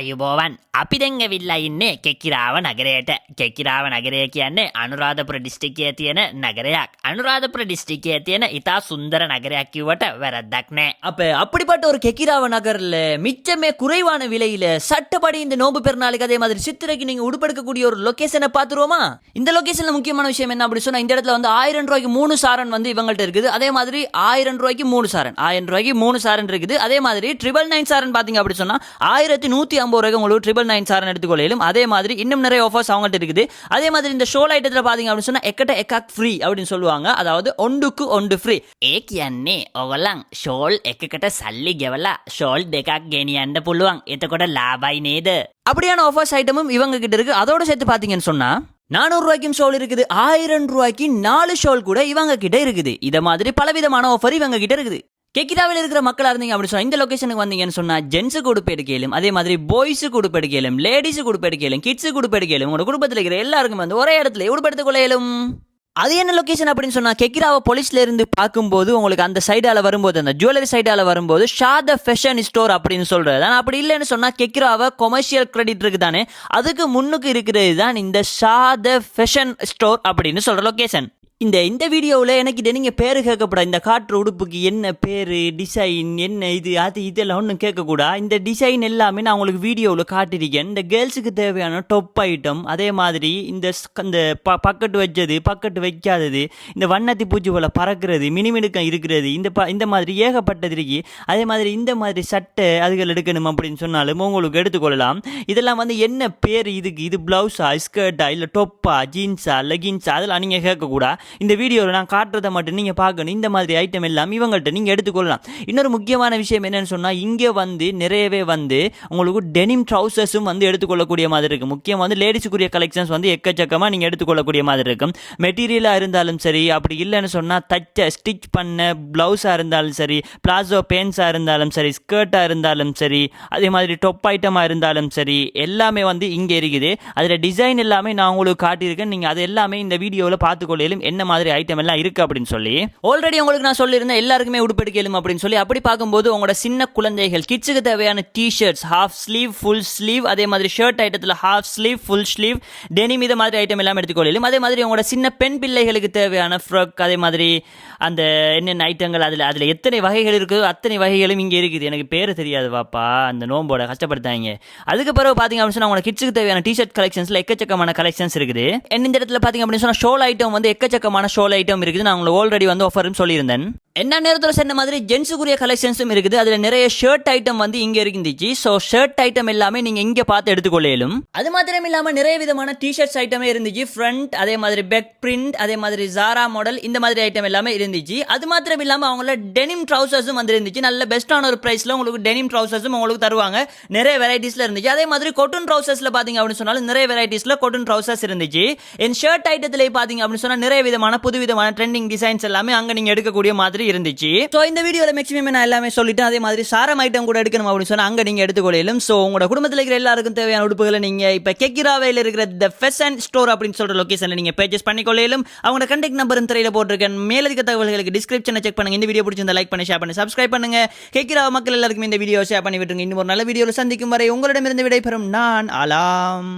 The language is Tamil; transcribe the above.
ආයුබෝවන් අපි දැංග විල්ලා ඉන්නේ කෙකිරාව නගරයට. කෙකිරාව නගරය කියන්නේ අනුරාධපුර ඩිස්ටිකේ තියෙන නගරයක්. අනුරාධපුර ඩිස්ටිකේ තියෙන ඉතා அப்ப அப்படிப்பட்ட ஒரு கெக்கிராவ நகர்ல மிச்சமே குறைவான விலையில சட்டப்படி இந்த நோம்பு பெருநாளுக்கு அதே மாதிரி சித்திரைக்கு நீங்க உடுப்படுக்கக்கூடிய ஒரு லொகேஷனை பாத்துருவோமா இந்த லொகேஷன்ல முக்கியமான விஷயம் என்ன அப்படி சொன்னா இந்த இடத்துல வந்து ஆயிரம் ரூபாய்க்கு மூணு சாரன் வந்து இவங்கள்ட்ட இருக்குது. அதே மாதிரி ஆயிரம் ரூபாய்க்கு மூணு சாரன் ஆயிரம் ரூபாய்க்கு மூணு சாரன் இருக்குது. அதே மாதிரி ட்ரிபிள் நைன் சாரன் பாத்தீங்க அப்படி சொன்னா ஆயிரத்தி நூத்தி ஐம்பது ரூபாய்க்கு உங்களுக்கு ட்ரிபிள் நைன் சாரன் எடுத்துக்கொள்ளையிலும் அதே மாதிரி இன்னும் நிறைய ஆஃபர்ஸ் அவங்கள்ட்ட இருக்குது. அதே மாதிரி இந்த ஷோல் ஐட்டத்தில் பார்த்தீங்க அப்படின்னு சொன்னால் எக்கட்ட எக்காக் ஃப்ரீ அப்படின்னு சொல்லுவாங்க. அதாவது ஒன்றுக்கு ஒன்று ஃப்ரீ ஏக் எண்ணே ஒவலாங் ஷோல் எக்கக்கிட்ட சல்லி கெவலா ஷோல் டெக்காக் கேனியாண்ட புல்லுவாங். எத்த கூட லாபாய் நேது. அப்படியான ஆஃபர்ஸ் ஐட்டமும் இவங்க கிட்ட இருக்கு. அதோட சேர்த்து பார்த்தீங்கன்னு சொன்னால் நானூறுரூவாய்க்கும் ஷோல் இருக்குது. ஆயிரம் ரூபாய்க்கு நாலு ஷோல் கூட இவங்க கிட்ட இருக்குது. இதை மாதிரி பலவிதமான ஆஃபர் இவங்க கிட்ட இருக்குது. கெக்கிடாவில் இருக்கிற மக்களாக இருந்தீங்க அப்படி சொன்னா இந்த லொக்கேஷனுக்கு வந்தீங்கன்னு சொன்னால் ஜென்ஸுக்கு உடுப்பு எடுக்கலும் அதே மாதிரி பாய்ஸுக்கு உடுப்பு எடுக்கலும் லேடிஸுக்கு உடுப்பு எடுக்கலும் கிட்ஸுக்கு உடுப்பு எடுக்கலும் உங்களோட குடும்பத்தில் இருக்கிற எல்லாருக்கும் வந்து ஒரே இடத்துல உடுப்பு எடுத்துக்கொள்ளையிலும் அது என்ன லொக்கேஷன் அப்படின்னு சொன்னால் கெக்கிராவை போலீஸ்ல இருந்து பார்க்கும்போது உங்களுக்கு அந்த சைடால வரும்போது அந்த ஜுவல்லரி சைடால வரும்போது ஷாத ஃபேஷன் ஸ்டோர் அப்படின்னு சொல்றது. ஆனால் அப்படி இல்லைன்னு சொன்னால் கெக்கிராவை கொமர்ஷியல் கிரெடிட் இருக்கு தானே அதுக்கு முன்னுக்கு இருக்கிறது தான் இந்த ஷாத ஃபேஷன் ஸ்டோர் அப்படின்னு சொல்ற லொக்கேஷன் இந்த இந்த வீடியோவில் எனக்கு இது நீங்கள் பேர் கேட்கப்படா இந்த காற்று உடுப்புக்கு என்ன பேர் டிசைன் என்ன இது அது இதெல்லாம் ஒன்றும் கேட்கக்கூடா. இந்த டிசைன் எல்லாமே நான் உங்களுக்கு வீடியோவில் காட்டியிருக்கேன். இந்த கேர்ள்ஸுக்கு தேவையான டொப் ஐட்டம் அதே மாதிரி இந்த ஸ்- இந்த ப பக்கெட் வச்சது பக்கெட் வைக்காதது இந்த வண்ணத்தி பூச்சி போல பறக்கிறது மினிமினுக்கம் இருக்கிறது இந்த ப இந்த மாதிரி ஏகப்பட்டது இருக்கு. அதே மாதிரி இந்த மாதிரி சட்டை அதுகள் எடுக்கணும் அப்படின்னு சொன்னாலும் உங்களுக்கு எடுத்துக்கொள்ளலாம். இதெல்லாம் வந்து என்ன பேர் இதுக்கு? இது ப்ளவுஸா ஸ்கர்ட்டா இல்லை டொப்பா ஜீன்ஸா லெகின்ஸா அதெல்லாம் நீங்கள் கேட்கக்கூடா. இந்த வீடியோவில் நான் காட்டுறதை மட்டும் நீங்கள் பார்க்கணும். இந்த மாதிரி ஐட்டம் எல்லாம் இவங்கள்ட்ட நீங்கள் எடுத்துக்கொள்ளலாம். இன்னொரு முக்கியமான விஷயம் என்னென்னு சொன்னால் இங்கே வந்து நிறையவே வந்து உங்களுக்கு டெனிம் ட்ரௌசர்ஸும் வந்து எடுத்துக்கொள்ளக்கூடிய மாதிரி இருக்குது முக்கியம் வந்து லேடிஸுக்குரிய கலெக்ஷன்ஸ் வந்து எக்கச்சக்கமாக நீங்கள் எடுத்துக்கொள்ளக்கூடிய மாதிரி இருக்கும் மெட்டீரியலாக இருந்தாலும் சரி அப்படி இல்லைன்னு சொன்னால் தச்ச ஸ்டிச் பண்ண ப்ளவுஸாக இருந்தாலும் சரி பிளாசோ பேண்ட்ஸாக இருந்தாலும் சரி ஸ்கர்ட்டாக இருந்தாலும் சரி அதே மாதிரி டொப் ஐட்டமாக இருந்தாலும் சரி எல்லாமே வந்து இங்கே இருக்குது. அதில் டிசைன் எல்லாமே நான் உங்களுக்கு காட்டியிருக்கேன். நீங்கள் அது எல்லாமே இந்த வீடியோவில் பார்த்துக்கொள்ளையிலும் என்ன மாதிரி ஐட்டம் எல்லாம் இருக்குது அப்படின்னு சொல்லி ஆல்ரெடி உங்களுக்கு நான் சொல்லியிருந்தேன் எல்லாருக்குமே உடுப்பெடுக்கலும் அப்படின்னு சொல்லி அப்படி பார்க்கும்போது உங்களோட சின்ன குழந்தைகள் கிட்ஸுக்கு தேவையான t-shirts half sleeve full sleeve அதே மாதிரி ஷர்ட் ஐட்டத்தில் half sleeve full sleeve denim இதை மாதிரி ஐட்டம் எல்லாம் எடுத்துக்கொள்ளையிலும் அதே மாதிரி உங்களோட சின்ன பெண் பிள்ளைகளுக்கு தேவையான ஃப்ரக் அதே மாதிரி அந்த என்னென்ன ஐட்டங்கள் அதில் அதில் எத்தனை வகைகள் இருக்குதோ அத்தனை வகைகளும் இங்கே இருக்குது. எனக்கு பேர் தெரியாது வாப்பா அந்த நோம்போட கஷ்டப்படுத்தாங்க அதுக்கு பிறகு பார்த்தீங்க அப்படின்னு சொன்னால் உங்களோட கிட்ஸுக்கு தேவையான டிஷர்ட் கலெக்ஷன்ஸில் எக்கச்சக்கமான கலெக்ஷன்ஸ் இருக்குது. என்ன இந்த இடத்துல பார்த்தீங்க அப்படின்னு சொன்னால் ஷோல் ஐட்டம் வந்து எக்கச்சக்கமான ஷோல் ஐட்டம் இருக்குது. நான் உங்களுக்கு ஆல்ரெடி வந்து ஆஃபர்னு சொல்லியிருந்தேன். என்ன நேரத்தில் சொன்ன மாதிரி ஜென்ஸுக்குரிய கலெக்ஷன்ஸும் இருக்குது. அதில் நிறைய ஷர்ட் ஐட்டம் வந்து இங்கே இருந்துச்சு ஸோ ஷர்ட் ஐட்டம் எல்லாமே நீங்கள் இங்கே பார்த்து எடுத்துக்கொள்ளையிலும் அது மாத்திரம் இல்லாமல் நிறைய விதமான டிஷர்ட்ஸ் ஐட்டமே இருந்துச்சு. ஃப்ரண்ட் அதே மாதிரி பெக் பிரிண்ட் அதே மாதிரி ஜாரா மாடல் இந்த மாதிரி ஐட்டம் எல்லாமே இருந்துச்சு. அது மாத்திரம் இல்லாமல் அவங்கள டெனிம் ட்ரௌசர்ஸும் வந்து இருந்துச்சு நல்ல பெஸ்ட்டான ஒரு ப்ரைஸில் உங்களுக்கு டெனிம் ட்ரௌசர்ஸும் உங்களுக்கு தருவாங்க. நிறைய வெரைட்டிஸில் இருந்துச்சு. அதே மாதிரி கொட்டன் ட்ரௌசர்ஸில் பார்த்தீங்க அப்படின்னு சொன்னாலும் நிறைய வெரைட்டிஸில் கொட்டன் ட்ரௌசர்ஸ் இருந்துச்சு. என் ஷர்ட் ஐட்டத்தில் பார்த்தீங்க அப்படின்னு சொன்னால் நிறைய விதமான புது விதமான ட்ரெண்டிங் டிசைன்ஸ் எல்லாமே அங்கே நீங்கள் எடுக்கக்கூடிய மாதிரி இருந்துச்சு. ஸோ இந்த வீடியோவில் மேக்ஸிமம் நான் எல்லாமே சொல்லிட்டேன். அதே மாதிரி சாரம் ஐட்டம் கூட எடுக்கணும் அப்படின்னு சொன்னால் அங்கே நீங்கள் எடுத்துக்கொள்ளையிலும் ஸோ உங்களோட குடும்பத்தில் இருக்கிற எல்லாருக்கும் தேவையான உடுப்புகளை நீங்கள் இப்போ கெக்கிராவையில் இருக்கிற த ஃபெசன் ஸ்டோர் அப்படின்னு சொல்கிற லொக்கேஷனில் நீங்கள் பர்ச்சேஸ் பண்ணிக்கொள்ளையிலும் அவங்களோட கண்டெக்ட் நம்பரும் திரையில் போட்டிருக்கேன். மேலதிக தகவல்களுக்கு டிஸ்கிரிப்ஷனை செக் பண்ணுங்க. இந்த வீடியோ பிடிச்சிருந்தா லைக் பண்ணி ஷேர் பண்ணி சப்ஸ்கிரைப் பண்ணுங்க. கேட்கிற மக்கள் எல்லாருக்கும் இந்த வீடியோ ஷேர் பண்ணி விட்டுருங்க இன்னும் ஒரு நல்ல வீடியோவில் சந்திக்கும் வரை உங்களிடமிருந்து விடைபெறும் நான் அலாம்